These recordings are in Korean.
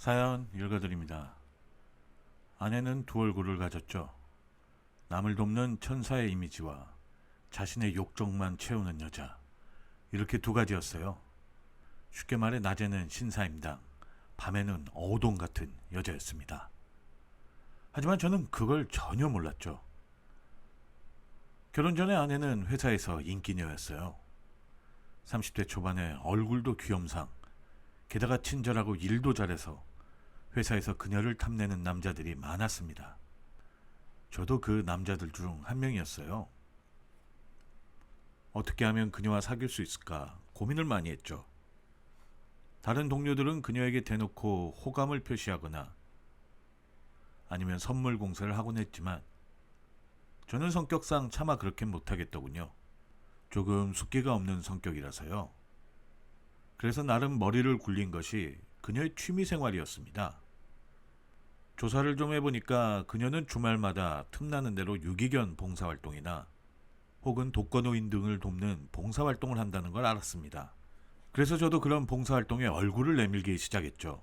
사연 읽어드립니다. 아내는 두 얼굴을 가졌죠. 남을 돕는 천사의 이미지와 자신의 욕정만 채우는 여자. 이렇게 두 가지였어요. 쉽게 말해 낮에는 신사임당, 밤에는 어우동 같은 여자였습니다. 하지만 저는 그걸 전혀 몰랐죠. 결혼 전에 아내는 회사에서 인기녀였어요. 30대 초반에 얼굴도 귀염상, 게다가 친절하고 일도 잘해서 회사에서 그녀를 탐내는 남자들이 많았습니다. 저도 그 남자들 중 한 명이었어요. 어떻게 하면 그녀와 사귈 수 있을까 고민을 많이 했죠. 다른 동료들은 그녀에게 대놓고 호감을 표시하거나 아니면 선물 공세를 하곤 했지만 저는 성격상 차마 그렇게 못하겠더군요. 조금 숙기가 없는 성격이라서요. 그래서 나름 머리를 굴린 것이 그녀의 취미 생활이었습니다. 조사를 좀 해보니까 그녀는 주말마다 틈나는 대로 유기견 봉사활동이나 혹은 독거노인 등을 돕는 봉사활동을 한다는 걸 알았습니다. 그래서 저도 그런 봉사활동에 얼굴을 내밀기 시작했죠.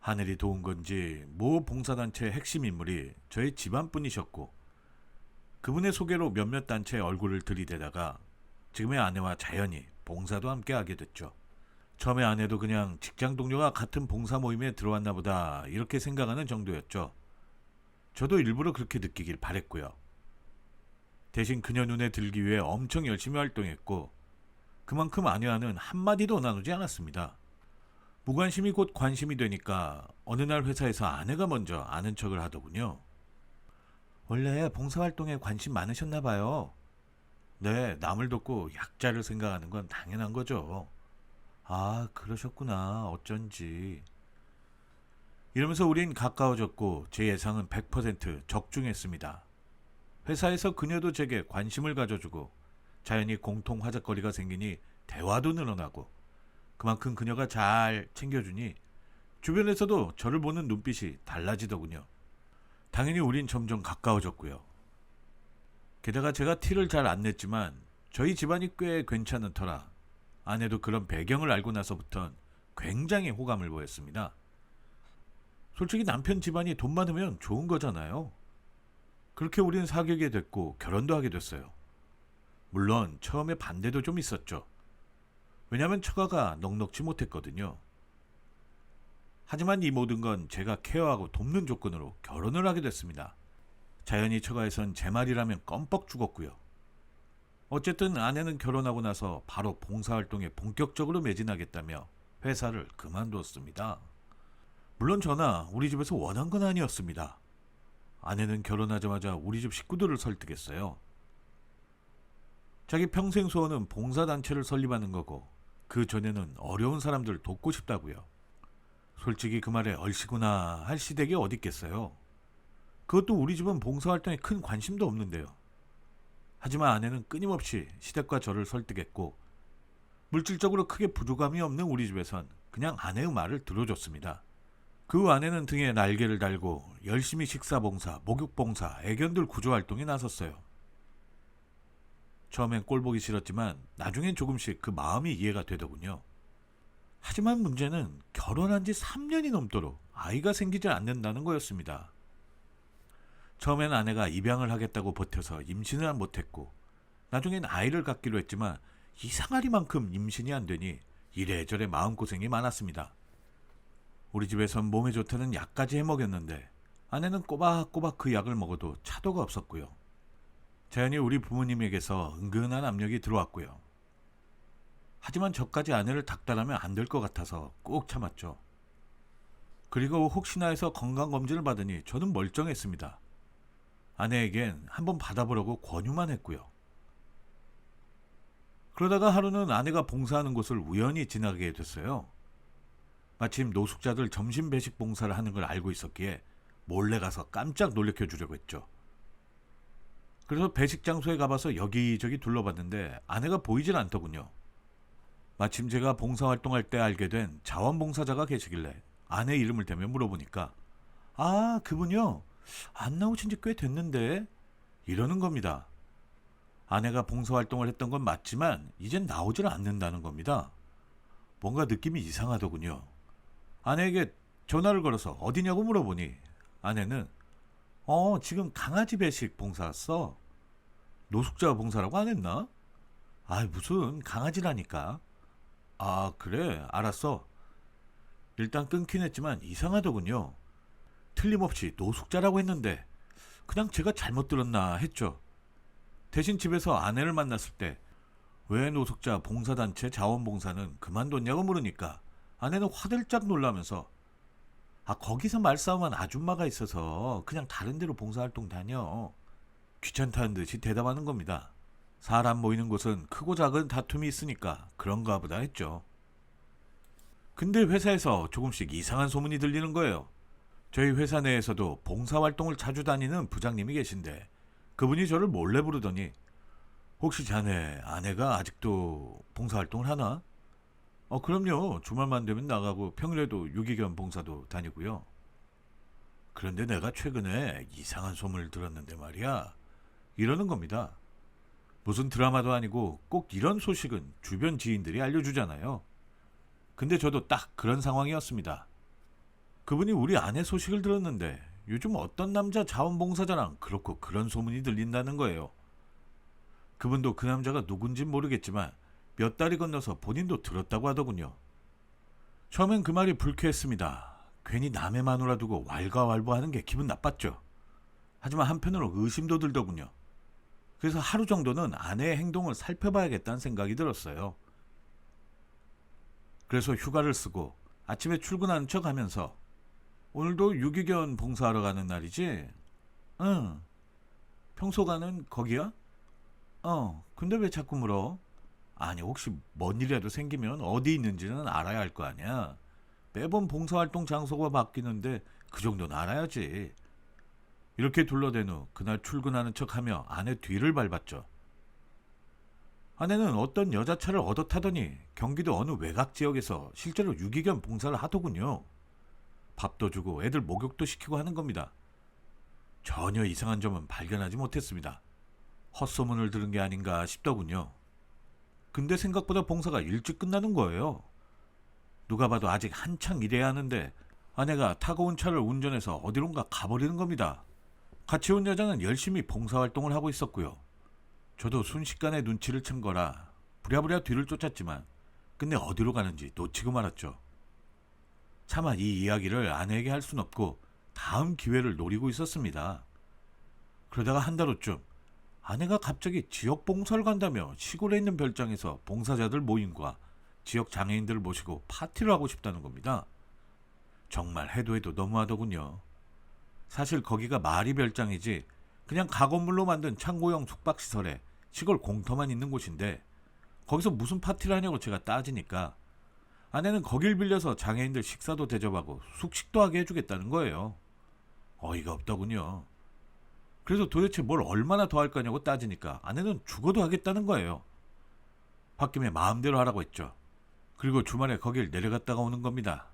하늘이 도운 건지 모 봉사단체의 핵심 인물이 저의 집안분이셨고 그분의 소개로 몇몇 단체의 얼굴을 들이대다가 지금의 아내와 자연히 봉사도 함께 하게 됐죠. 처음에 아내도 그냥 직장 동료가 같은 봉사 모임에 들어왔나 보다 이렇게 생각하는 정도였죠. 저도 일부러 그렇게 느끼길 바랬고요. 대신 그녀 눈에 들기 위해 엄청 열심히 활동했고 그만큼 아내와는 한마디도 나누지 않았습니다. 무관심이 곧 관심이 되니까 어느 날 회사에서 아내가 먼저 아는 척을 하더군요. 원래 봉사활동에 관심 많으셨나 봐요. 네, 남을 돕고 약자를 생각하는 건 당연한 거죠. 아, 그러셨구나. 어쩐지. 이러면서 우린 가까워졌고 제 예상은 100% 적중했습니다. 회사에서 그녀도 제게 관심을 가져주고 자연히 공통 화제거리가 생기니 대화도 늘어나고 그만큼 그녀가 잘 챙겨주니 주변에서도 저를 보는 눈빛이 달라지더군요. 당연히 우린 점점 가까워졌고요. 게다가 제가 티를 잘 안 냈지만 저희 집안이 꽤 괜찮은 터라 아내도 그런 배경을 알고 나서부턴 굉장히 호감을 보였습니다. 솔직히 남편 집안이 돈 많으면 좋은 거잖아요. 그렇게 우린 사귀게 됐고 결혼도 하게 됐어요. 물론 처음에 반대도 좀 있었죠. 왜냐면 처가가 넉넉지 못했거든요. 하지만 이 모든 건 제가 케어하고 돕는 조건으로 결혼을 하게 됐습니다. 자연히 처가에선 제 말이라면 껌뻑 죽었고요. 어쨌든 아내는 결혼하고 나서 바로 봉사활동에 본격적으로 매진하겠다며 회사를 그만두었습니다. 물론 저나 우리 집에서 원한 건 아니었습니다. 아내는 결혼하자마자 우리 집 식구들을 설득했어요. 자기 평생 소원은 봉사단체를 설립하는 거고 그 전에는 어려운 사람들 돕고 싶다고요. 솔직히 그 말에 얼씨구나 할 시댁이 어디 있겠어요. 그것도 우리 집은 봉사활동에 큰 관심도 없는데요. 하지만 아내는 끊임없이 시댁과 저를 설득했고 물질적으로 크게 부족함이 없는 우리 집에선 그냥 아내의 말을 들어줬습니다. 그 아내는 등에 날개를 달고 열심히 식사봉사, 목욕봉사, 애견들 구조활동에 나섰어요. 처음엔 꼴보기 싫었지만 나중엔 조금씩 그 마음이 이해가 되더군요. 하지만 문제는 결혼한 지 3년이 넘도록 아이가 생기지 않는다는 거였습니다. 처음엔 아내가 입양을 하겠다고 버텨서 임신을 못했고 나중엔 아이를 갖기로 했지만 이상하리만큼 임신이 안 되니 이래저래 마음고생이 많았습니다. 우리 집에선 몸에 좋다는 약까지 해먹였는데 아내는 꼬박꼬박 그 약을 먹어도 차도가 없었고요. 자연히 우리 부모님에게서 은근한 압력이 들어왔고요. 하지만 저까지 아내를 닥달하면 안 될 것 같아서 꼭 참았죠. 그리고 혹시나 해서 건강검진을 받으니 저는 멀쩡했습니다. 아내에겐 한번 받아보라고 권유만 했고요. 그러다가 하루는 아내가 봉사하는 곳을 우연히 지나게 됐어요. 마침 노숙자들 점심 배식 봉사를 하는 걸 알고 있었기에 몰래 가서 깜짝 놀래켜 주려고 했죠. 그래서 배식 장소에 가봐서 여기저기 둘러봤는데 아내가 보이질 않더군요. 마침 제가 봉사활동할 때 알게 된 자원봉사자가 계시길래 아내 이름을 대며 물어보니까 아 그분요 안 나오신 지 꽤 됐는데 이러는 겁니다. 아내가 봉사활동을 했던 건 맞지만 이젠 나오질 않는다는 겁니다. 뭔가 느낌이 이상하더군요. 아내에게 전화를 걸어서 어디냐고 물어보니 아내는 어 지금 강아지 배식 봉사 왔어 노숙자 봉사라고 안 했나? 아 무슨 강아지라니까 아 그래 알았어 일단 끊긴 했지만 이상하더군요 틀림없이 노숙자라고 했는데 그냥 제가 잘못 들었나 했죠. 대신 집에서 아내를 만났을 때 왜 노숙자 봉사단체 자원봉사는 그만뒀냐고 물으니까 아내는 화들짝 놀라면서 아 거기서 말싸움한 아줌마가 있어서 그냥 다른 데로 봉사활동 다녀. 귀찮다는 듯이 대답하는 겁니다. 사람 모이는 곳은 크고 작은 다툼이 있으니까 그런가 보다 했죠. 근데 회사에서 조금씩 이상한 소문이 들리는 거예요 저희 회사 내에서도 봉사활동을 자주 다니는 부장님이 계신데 그분이 저를 몰래 부르더니 혹시 자네 아내가 아직도 봉사활동을 하나? 어 그럼요. 주말만 되면 나가고 평일에도 유기견 봉사도 다니고요 그런데 내가 최근에 이상한 소문을 들었는데 말이야 이러는 겁니다. 무슨 드라마도 아니고 꼭 이런 소식은 주변 지인들이 알려주잖아요. 근데 저도 딱 그런 상황이었습니다 그분이 우리 아내 소식을 들었는데 요즘 어떤 남자 자원봉사자랑 그렇고 그런 소문이 들린다는 거예요 그분도 그 남자가 누군진 모르겠지만 몇 달이 건너서 본인도 들었다고 하더군요. 처음엔 그 말이 불쾌했습니다. 괜히 남의 마누라 두고 왈가왈부하는 게 기분 나빴죠. 하지만 한편으로 의심도 들더군요. 그래서 하루 정도는 아내의 행동을 살펴봐야겠다는 생각이 들었어요. 그래서 휴가를 쓰고 아침에 출근하는 척 하면서 오늘도 유기견 봉사하러 가는 날이지? 응. 평소 가는 거기야? 어, 근데 왜 자꾸 물어? 아니, 혹시 뭔 일이라도 생기면 어디 있는지는 알아야 할 거 아니야. 매번 봉사활동 장소가 바뀌는데 그 정도는 알아야지. 이렇게 둘러댄 후 그날 출근하는 척하며 아내 뒤를 밟았죠. 아내는 어떤 여자차를 얻어 타더니 경기도 어느 외곽 지역에서 실제로 유기견 봉사를 하더군요. 밥도 주고 애들 목욕도 시키고 하는 겁니다. 전혀 이상한 점은 발견하지 못했습니다. 헛소문을 들은 게 아닌가 싶더군요. 근데 생각보다 봉사가 일찍 끝나는 거예요. 누가 봐도 아직 한창 일해야 하는데 아내가 타고 온 차를 운전해서 어디론가 가버리는 겁니다. 같이 온 여자는 열심히 봉사활동을 하고 있었고요. 저도 순식간에 눈치를 챈 거라 부랴부랴 뒤를 쫓았지만 끝내 어디로 가는지 놓치고 말았죠. 차마 이 이야기를 아내에게 할 순 없고 다음 기회를 노리고 있었습니다. 그러다가 한 달 후쯤 아내가 갑자기 지역 봉사를 간다며 시골에 있는 별장에서 봉사자들 모임과 지역 장애인들을 모시고 파티를 하고 싶다는 겁니다. 정말 해도 해도 너무하더군요. 사실 거기가 마리 별장이지 그냥 가건물로 만든 창고형 숙박시설에 시골 공터만 있는 곳인데 거기서 무슨 파티를 하냐고 제가 따지니까 아내는 거길 빌려서 장애인들 식사도 대접하고 숙식도 하게 해주겠다는 거예요. 어이가 없더군요. 그래서 도대체 뭘 얼마나 더 할 거냐고 따지니까 아내는 죽어도 하겠다는 거예요. 홧김에 마음대로 하라고 했죠. 그리고 주말에 거길 내려갔다가 오는 겁니다.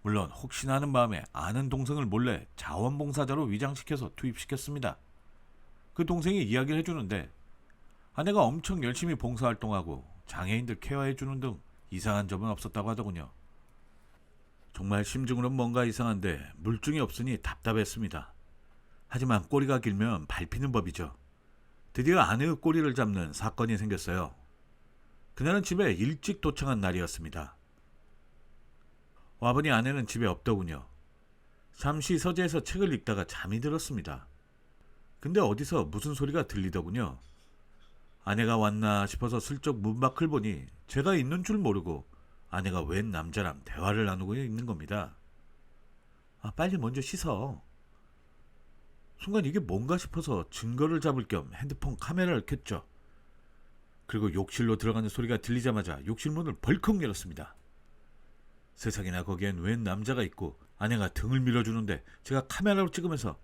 물론 혹시나 하는 마음에 아는 동생을 몰래 자원봉사자로 위장시켜서 투입시켰습니다. 그 동생이 이야기를 해주는데 아내가 엄청 열심히 봉사활동하고 장애인들 케어해주는 등 이상한 점은 없었다고 하더군요. 정말 심증으로는 뭔가 이상한데 물증이 없으니 답답했습니다. 하지만 꼬리가 길면 밟히는 법이죠. 드디어 아내의 꼬리를 잡는 사건이 생겼어요. 그날은 집에 일찍 도착한 날이었습니다. 와보니 아내는 집에 없더군요. 잠시 서재에서 책을 읽다가 잠이 들었습니다. 근데 어디서 무슨 소리가 들리더군요. 아내가 왔나 싶어서 슬쩍 문 밖을 보니 제가 있는 줄 모르고 아내가 웬 남자랑 대화를 나누고 있는 겁니다. 아, 빨리 먼저 씻어. 순간 이게 뭔가 싶어서 증거를 잡을 겸 핸드폰 카메라를 켰죠. 그리고 욕실로 들어가는 소리가 들리자마자 욕실 문을 벌컥 열었습니다. 세상에나 거기엔 웬 남자가 있고 아내가 등을 밀어주는데 제가 카메라로 찍으면서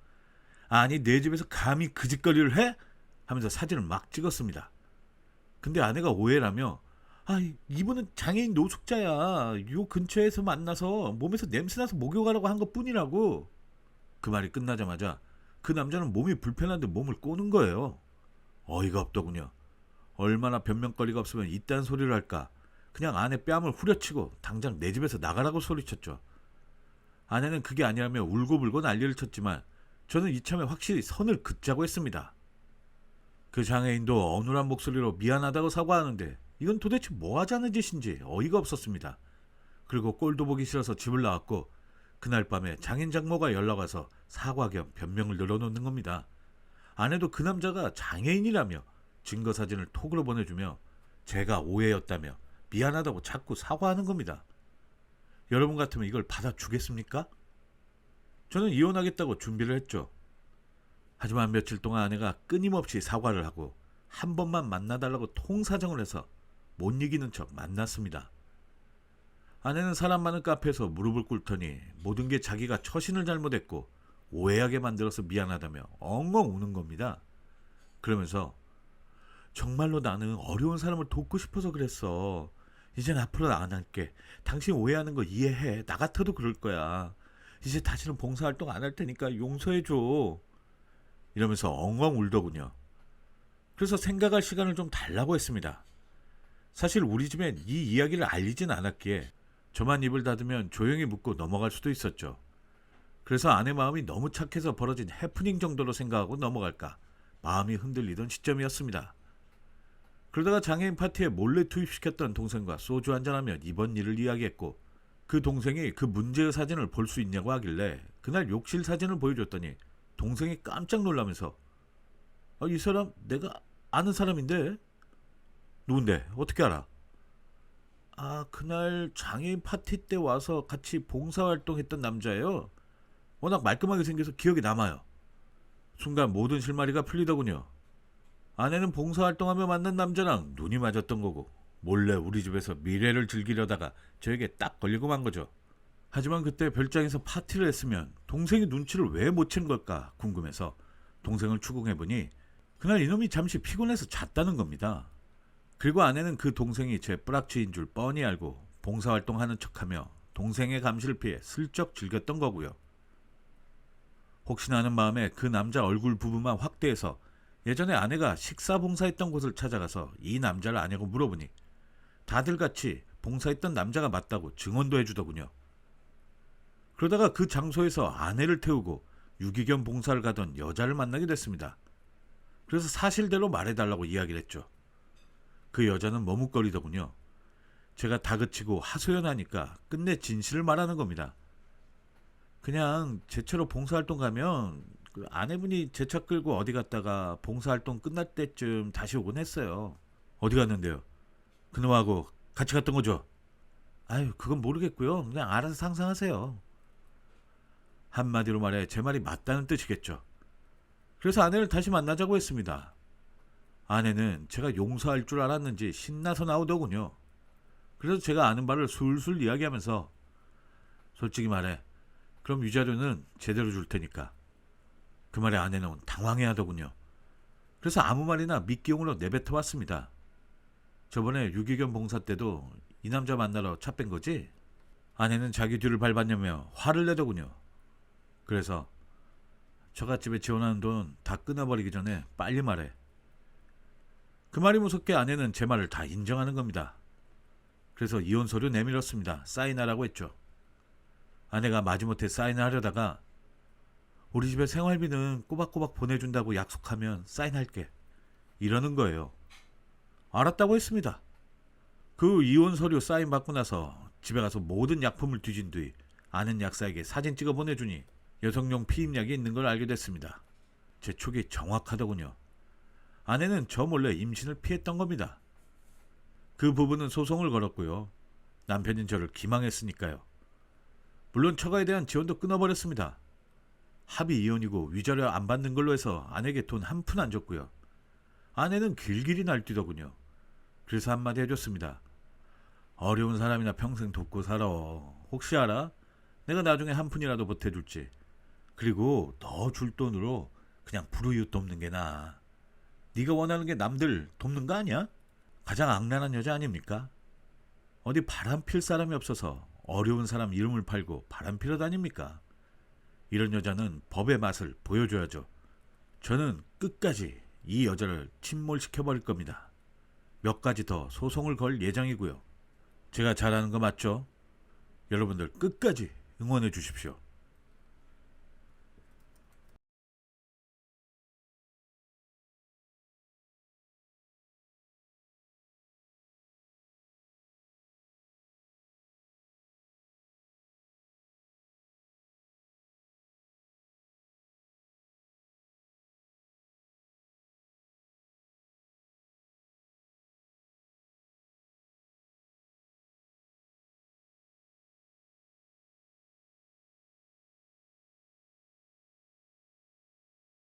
아니 내 집에서 감히 그 짓거리를 해? 하면서 사진을 막 찍었습니다. 근데 아내가 오해라며 아 이분은 장애인 노숙자야 요 근처에서 만나서 몸에서 냄새나서 목욕하라고 한 것 뿐이라고 그 말이 끝나자마자 그 남자는 몸이 불편한데 몸을 꼬는 거예요. 어이가 없더군요. 얼마나 변명거리가 없으면 이딴 소리를 할까. 그냥 아내 뺨을 후려치고 당장 내 집에서 나가라고 소리쳤죠. 아내는 그게 아니라며 울고불고 난리를 쳤지만 저는 이참에 확실히 선을 긋자고 했습니다. 그 장애인도 어눌한 목소리로 미안하다고 사과하는데 이건 도대체 뭐 하자는 짓인지 어이가 없었습니다. 그리고 꼴도 보기 싫어서 집을 나왔고 그날 밤에 장인 장모가 연락 와서 사과 겸 변명을 늘어놓는 겁니다. 아내도 그 남자가 장애인이라며 증거 사진을 톡으로 보내주며 제가 오해였다며 미안하다고 자꾸 사과하는 겁니다. 여러분 같으면 이걸 받아주겠습니까? 저는 이혼하겠다고 준비를 했죠. 하지만 며칠 동안 아내가 끊임없이 사과를 하고 한 번만 만나달라고 통사정을 해서 못 이기는 척 만났습니다. 아내는 사람 많은 카페에서 무릎을 꿇더니 모든 게 자기가 처신을 잘못했고 오해하게 만들어서 미안하다며 엉엉 우는 겁니다. 그러면서 정말로 나는 어려운 사람을 돕고 싶어서 그랬어. 이젠 앞으로 안 할게. 당신 오해하는 거 이해해. 나 같아도 그럴 거야. 이제 다시는 봉사활동 안 할 테니까 용서해줘. 이러면서 엉엉 울더군요. 그래서 생각할 시간을 좀 달라고 했습니다. 사실 우리 집엔 이 이야기를 알리진 않았기에 저만 입을 닫으면 조용히 묻고 넘어갈 수도 있었죠. 그래서 아내 마음이 너무 착해서 벌어진 해프닝 정도로 생각하고 넘어갈까 마음이 흔들리던 시점이었습니다. 그러다가 장애인 파티에 몰래 투입시켰던 동생과 소주 한잔하며 이번 일을 이야기했고 그 동생이 그 문제의 사진을 볼 수 있냐고 하길래 그날 욕실 사진을 보여줬더니 동생이 깜짝 놀라면서 아, 이 사람 내가 아는 사람인데 누군데 어떻게 알아? 아 그날 장애인 파티 때 와서 같이 봉사활동했던 남자예요. 워낙 말끔하게 생겨서 기억에 남아요. 순간 모든 실마리가 풀리더군요. 아내는 봉사활동하며 만난 남자랑 눈이 맞았던 거고 몰래 우리 집에서 미래를 즐기려다가 저에게 딱 걸리고 만 거죠. 하지만 그때 별장에서 파티를 했으면 동생이 눈치를 왜 못 챈 걸까 궁금해서 동생을 추궁해보니 그날 이놈이 잠시 피곤해서 잤다는 겁니다. 그리고 아내는 그 동생이 제 뿌락치인 줄 뻔히 알고 봉사활동 하는 척하며 동생의 감시를 피해 슬쩍 즐겼던 거고요. 혹시나 하는 마음에 그 남자 얼굴 부분만 확대해서 예전에 아내가 식사 봉사했던 곳을 찾아가서 이 남자를 아냐고 물어보니 다들 같이 봉사했던 남자가 맞다고 증언도 해주더군요. 그러다가 그 장소에서 아내를 태우고 유기견 봉사를 가던 여자를 만나게 됐습니다. 그래서 사실대로 말해달라고 이야기를 했죠. 그 여자는 머뭇거리더군요. 제가 다그치고 하소연하니까 끝내 진실을 말하는 겁니다. 그냥 제 차로 봉사활동 가면 그 아내분이 제 차 끌고 어디 갔다가 봉사활동 끝날 때쯤 다시 오곤 했어요. 어디 갔는데요? 그놈하고 같이 갔던 거죠? 아유, 그건 모르겠고요. 그냥 알아서 상상하세요. 한마디로 말해 제 말이 맞다는 뜻이겠죠. 그래서 아내를 다시 만나자고 했습니다. 아내는 제가 용서할 줄 알았는지 신나서 나오더군요. 그래서 제가 아는 바를 술술 이야기하면서 솔직히 말해 그럼 위자료는 제대로 줄 테니까 그 말에 아내는 당황해 하더군요. 그래서 아무 말이나 미끼용으로 내뱉어 왔습니다. 저번에 유기견 봉사 때도 이 남자 만나러 차 뺀 거지? 아내는 자기 뒤를 밟았냐며 화를 내더군요. 그래서 처갓집에 지원하는 돈 다 끊어버리기 전에 빨리 말해. 그 말이 무섭게 아내는 제 말을 다 인정하는 겁니다. 그래서 이혼 서류 내밀었습니다. 사인하라고 했죠. 아내가 마지못해 사인하려다가 우리 집에 생활비는 꼬박꼬박 보내준다고 약속하면 사인할게. 이러는 거예요. 알았다고 했습니다. 그 이혼 서류 사인 받고 나서 집에 가서 모든 약품을 뒤진 뒤 아는 약사에게 사진 찍어 보내주니 여성용 피임약이 있는 걸 알게 됐습니다. 제 촉이 정확하더군요. 아내는 저 몰래 임신을 피했던 겁니다. 그 부부는 소송을 걸었고요. 남편인 저를 기망했으니까요. 물론 처가에 대한 지원도 끊어버렸습니다. 합의 이혼이고 위자료 안 받는 걸로 해서 아내에게 돈 한 푼 안 줬고요. 아내는 길길이 날뛰더군요. 그래서 한마디 해줬습니다. 어려운 사람이나 평생 돕고 살아. 혹시 알아? 내가 나중에 한 푼이라도 보태줄지. 그리고 더 줄 돈으로 그냥 불우이웃 돕는 게 나아. 네가 원하는 게 남들 돕는 거 아니야? 가장 악랄한 여자 아닙니까? 어디 바람 필 사람이 없어서 어려운 사람 이름을 팔고 바람 피러 다닙니까? 이런 여자는 법의 맛을 보여줘야죠. 저는 끝까지 이 여자를 침몰시켜 버릴 겁니다. 몇 가지 더 소송을 걸 예정이고요. 제가 잘하는 거 맞죠? 여러분들 끝까지 응원해 주십시오.